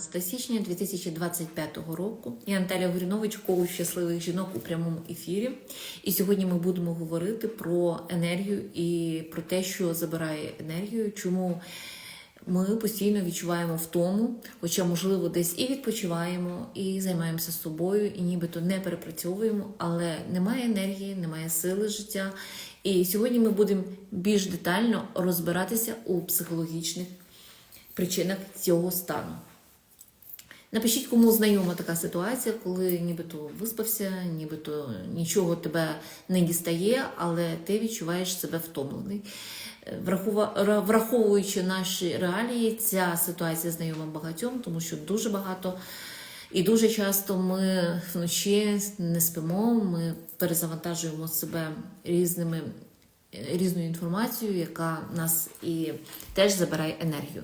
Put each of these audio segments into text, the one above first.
11 січня 2025 року. Я Наталя Горінович, коуч щасливих жінок у прямому ефірі. І сьогодні ми будемо говорити про енергію і про те, що забирає енергію, чому ми постійно відчуваємо втому, хоча, можливо, десь і відпочиваємо, і займаємося собою, і нібито не перепрацьовуємо, але немає енергії, немає сили життя. І сьогодні ми будемо більш детально розбиратися у психологічних причинах цього стану. Напишіть, кому знайома така ситуація, коли нібито виспався, нібито нічого тебе не дістає, але ти відчуваєш себе втомлений. Враховуючи наші реалії, ця ситуація знайома багатьом, тому що дуже багато і дуже часто ми вночі не спимо, ми перезавантажуємо себе різними різною інформацією, яка нас і теж забирає енергію.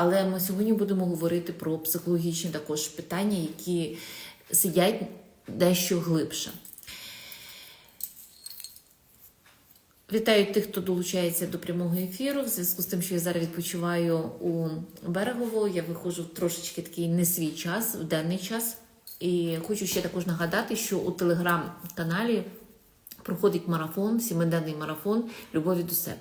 Але ми сьогодні будемо говорити про психологічні також питання, які сидять дещо глибше. Вітаю тих, хто долучається до прямого ефіру. В зв'язку з тим, що я зараз відпочиваю у берегово, я виходжу в трошечки такий не свій час, в денний час. І хочу ще також нагадати, що у телеграм-каналі проходить марафон, сімиденний марафон любові до себе.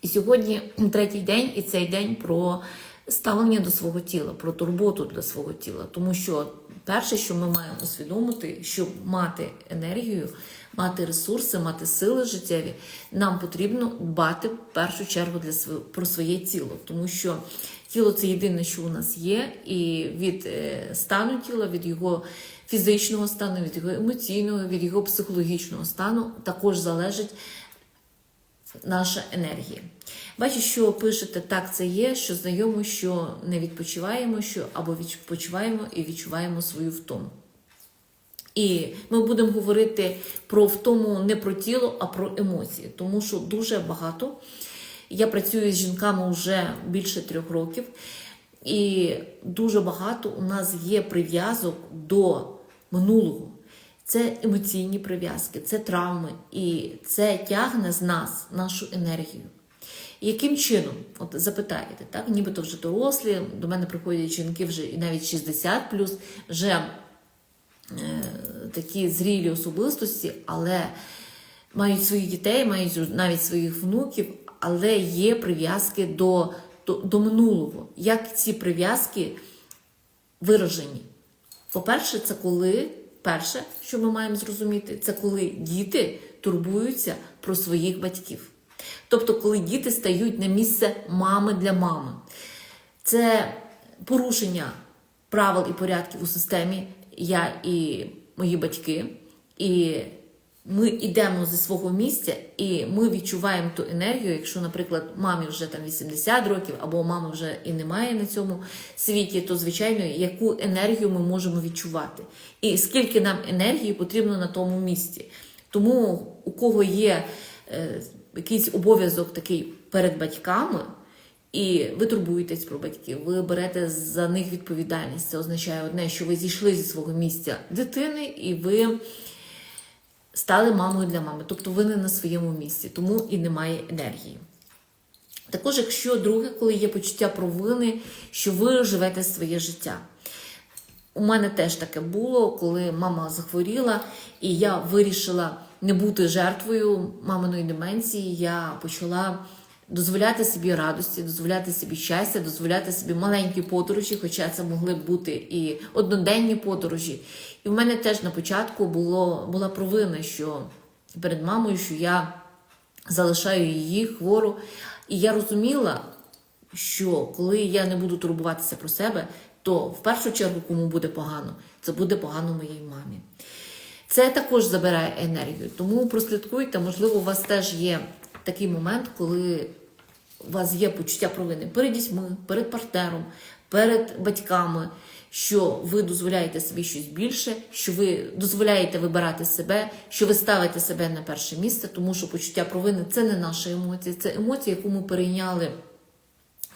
І сьогодні третій день, і цей день про ставлення до свого тіла, про турботу для свого тіла. Тому що перше, що ми маємо усвідомити, щоб мати енергію, мати ресурси, мати сили життєві, нам потрібно дбати в першу чергу для св- про своє тіло, тому що тіло це єдине, що у нас є, і від е, стану тіла, від його фізичного стану, від його емоційного, від його психологічного стану також залежить наша енергія. Бачу, що пишете так, це є, що знайомо, що не відпочиваємо, що або відпочиваємо і відчуваємо свою втому. І ми будемо говорити про втому не про тіло, а про емоції, тому що дуже багато. Я працюю з жінками вже більше трьох років, і дуже багато у нас є прив'язок до минулого. Це емоційні прив'язки, це травми, і це тягне з нас нашу енергію. І яким чином, от запитаєте, так, нібито вже дорослі, до мене приходять жінки вже і навіть 60 плюс, вже е, такі зрілі особистості, але мають своїх дітей, мають навіть своїх внуків, але є прив'язки до, до, до минулого. Як ці прив'язки виражені? По-перше, це коли, перше, що ми маємо зрозуміти, це коли діти турбуються про своїх батьків. Тобто, коли діти стають на місце мами для мами. Це порушення правил і порядків у системі я і мої батьки. І ми йдемо зі свого місця, і ми відчуваємо ту енергію, якщо, наприклад, мамі вже там 80 років, або мами вже і немає на цьому світі, то звичайно, яку енергію ми можемо відчувати, і скільки нам енергії потрібно на тому місці. Тому у кого є е, якийсь обов'язок такий перед батьками. І ви турбуєтесь про батьків, ви берете за них відповідальність. Це означає одне, що ви зійшли зі свого місця дитини, і ви стали мамою для мами. Тобто ви не на своєму місці, тому і немає енергії. Також, якщо друге, коли є почуття провини, що ви живете своє життя. У мене теж таке було, коли мама захворіла, і я вирішила не бути жертвою маминої деменції. Я почала дозволяти собі радості, дозволяти собі щастя, дозволяти собі маленькі подорожі, хоча це могли бути і одноденні подорожі. І в мене теж на початку було, була провина, що перед мамою, що я залишаю її хвору. І я розуміла, що коли я не буду турбуватися про себе, то в першу чергу, кому буде погано, це буде погано моїй мамі. Це також забирає енергію. Тому прослідкуйте, можливо, у вас теж є такий момент, коли у вас є почуття провини перед дітьми, перед партнером, перед батьками, що ви дозволяєте собі щось більше, що ви дозволяєте вибирати себе, що ви ставите себе на перше місце, тому що почуття провини це не наша емоція, це емоція, яку ми перейняли.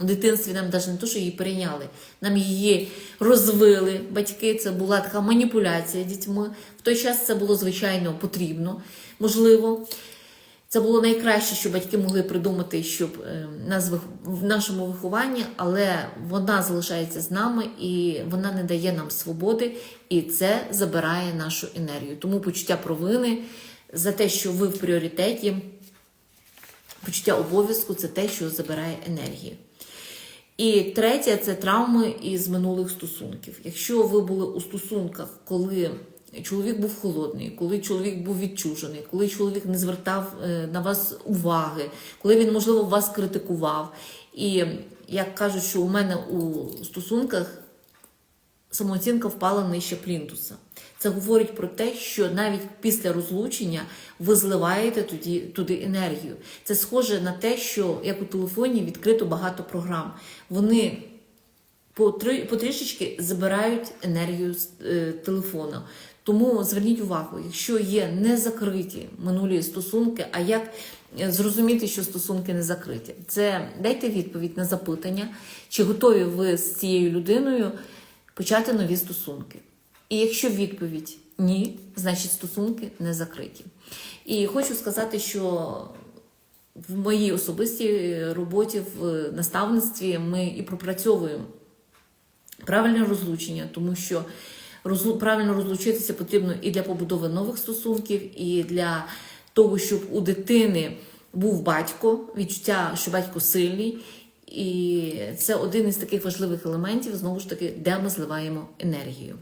У дитинстві нам навіть не то, що її перейняли, нам її розвили батьки. Це була така маніпуляція дітьми. В той час це було звичайно потрібно, можливо. Це було найкраще, що батьки могли придумати, щоб е, нас в нашому вихованні, але вона залишається з нами і вона не дає нам свободи, і це забирає нашу енергію. Тому почуття провини за те, що ви в пріоритеті, почуття обов'язку це те, що забирає енергію. І третє це травми із минулих стосунків. Якщо ви були у стосунках, коли чоловік був холодний, коли чоловік був відчужений, коли чоловік не звертав е, на вас уваги, коли він, можливо, вас критикував. І як кажуть, що у мене у стосунках самооцінка впала нижче плінтуса. Це говорить про те, що навіть після розлучення ви зливаєте туди, туди енергію. Це схоже на те, що як у телефоні відкрито багато програм. Вони потрішечки забирають енергію з е, телефона. Тому зверніть увагу, якщо є не закриті минулі стосунки, а як е, зрозуміти, що стосунки не закриті, це дайте відповідь на запитання, чи готові ви з цією людиною почати нові стосунки. І якщо відповідь ні, значить стосунки не закриті. І хочу сказати, що в моїй особистій роботі в наставництві ми і пропрацьовуємо правильне розлучення, тому що правильно розлучитися потрібно і для побудови нових стосунків, і для того, щоб у дитини був батько, відчуття, що батько сильний. І це один із таких важливих елементів, знову ж таки, де ми зливаємо енергію.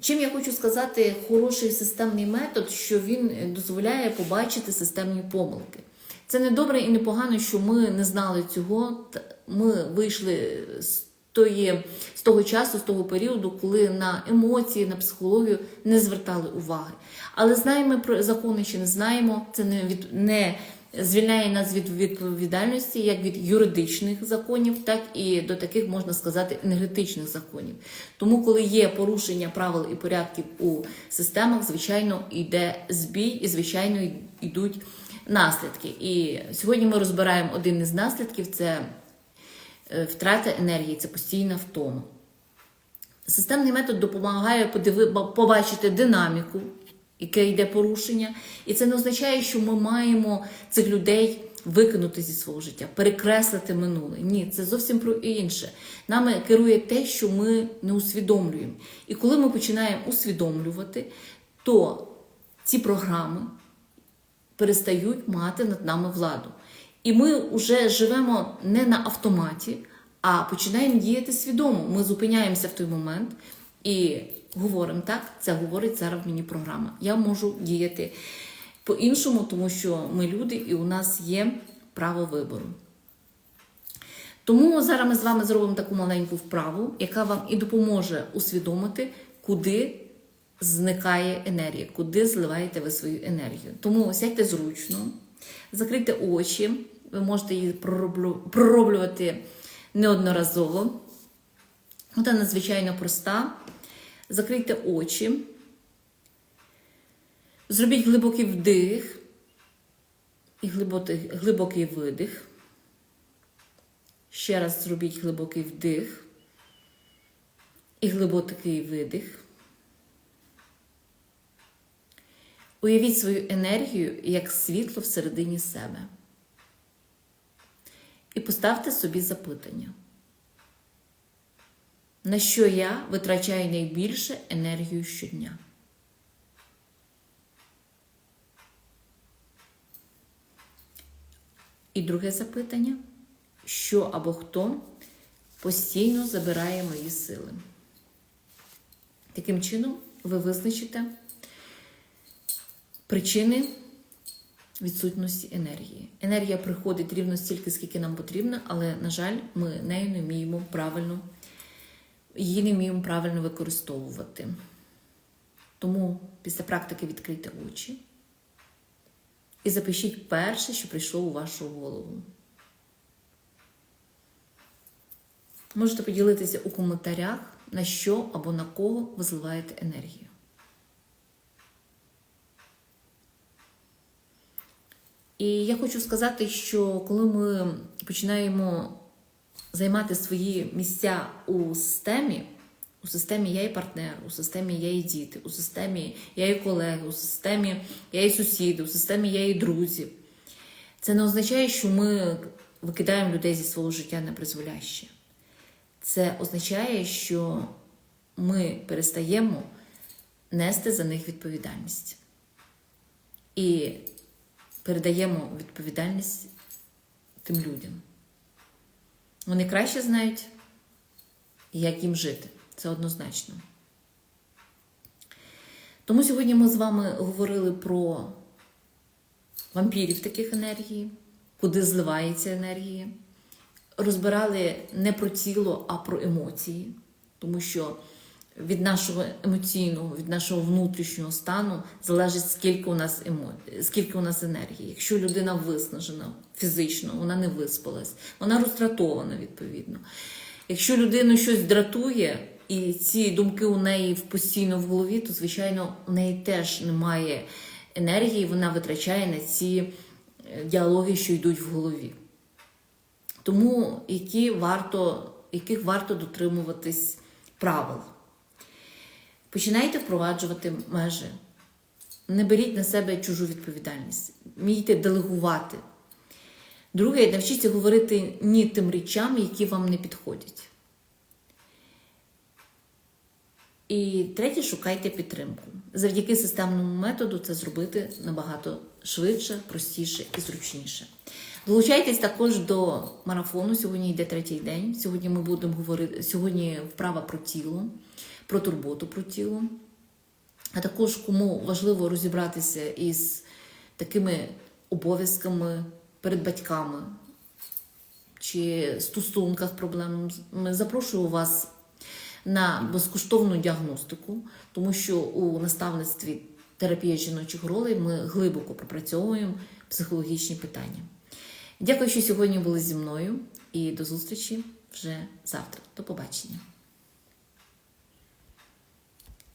Чим я хочу сказати, хороший системний метод, що він дозволяє побачити системні помилки. Це не добре і не погано, що ми не знали цього. Ми вийшли з тої, з того часу, з того періоду, коли на емоції, на психологію не звертали уваги. Але знаємо про закони чи не знаємо, це не від не звільняє нас від відповідальності як від юридичних законів, так і до таких можна сказати енергетичних законів. Тому, коли є порушення правил і порядків у системах, звичайно, йде збій, і звичайно йдуть наслідки. І сьогодні ми розбираємо один із наслідків: це втрата енергії, це постійна втома. Системний метод допомагає побачити динаміку, яке йде порушення. І це не означає, що ми маємо цих людей викинути зі свого життя, перекреслити минуле. Ні, це зовсім про інше. Нами керує те, що ми не усвідомлюємо. І коли ми починаємо усвідомлювати, то ці програми перестають мати над нами владу. І ми вже живемо не на автоматі, а починаємо діяти свідомо. Ми зупиняємося в той момент і говоримо так, це говорить зараз мені програма. Я можу діяти по-іншому, тому що ми люди і у нас є право вибору. Тому зараз ми з вами зробимо таку маленьку вправу, яка вам і допоможе усвідомити, куди зникає енергія, куди зливаєте ви свою енергію. Тому сядьте зручно, закрийте очі, ви можете її пророблювати неодноразово. Вона надзвичайно проста. Закрийте очі, зробіть глибокий вдих і глибокий, видих. Ще раз зробіть глибокий вдих і глибокий видих. Уявіть свою енергію як світло всередині себе. І поставте собі запитання. На що я витрачаю найбільше енергію щодня? І друге запитання: що або хто постійно забирає мої сили? Таким чином, ви визначите причини відсутності енергії. Енергія приходить рівно стільки, скільки нам потрібно, але, на жаль, ми нею не вміємо правильно, її не вміємо правильно використовувати. Тому після практики відкрийте очі і запишіть перше, що прийшло у вашу голову. Можете поділитися у коментарях, на що або на кого ви зливаєте енергію. І я хочу сказати, що коли ми починаємо займати свої місця у системі, У системі я і партнер, у системі я і діти, у системі я і колеги, у системі я і сусіди, у системі я і друзі. Це не означає, що ми викидаємо людей зі свого життя на призволяще. Це означає, що ми перестаємо нести за них відповідальність. І передаємо відповідальність тим людям. Вони краще знають, як їм жити. Це однозначно. Тому сьогодні ми з вами говорили про вампірів таких енергій, куди зливається енергія. Розбирали не про тіло, а про емоції, тому що від нашого емоційного, від нашого внутрішнього стану залежить, скільки у нас емо... скільки у нас енергії. Якщо людина виснажена фізично, вона не виспалась, вона роздратована відповідно. Якщо людину щось дратує, і ці думки у неї постійно в голові, то звичайно у неї теж немає енергії, вона витрачає на ці е, діалоги, що йдуть в голові. Тому які варто, яких варто дотримуватись правил. Починайте впроваджувати межі. Не беріть на себе чужу відповідальність. Вмійте делегувати. Друге, навчіться говорити ні тим речам, які вам не підходять. І третє, шукайте підтримку. Завдяки системному методу це зробити набагато швидше, простіше і зручніше. Долучайтесь також до марафону. Сьогодні йде третій день. Сьогодні ми будемо говорити сьогодні вправа про тіло, про турботу про тіло. А також кому важливо розібратися із такими обов'язками перед батьками чи стосунках проблемами, запрошую вас на безкоштовну діагностику, тому що у наставництві терапія жіночих ролей ми глибоко пропрацьовуємо психологічні питання. Дякую, що сьогодні були зі мною, і до зустрічі вже завтра. До побачення.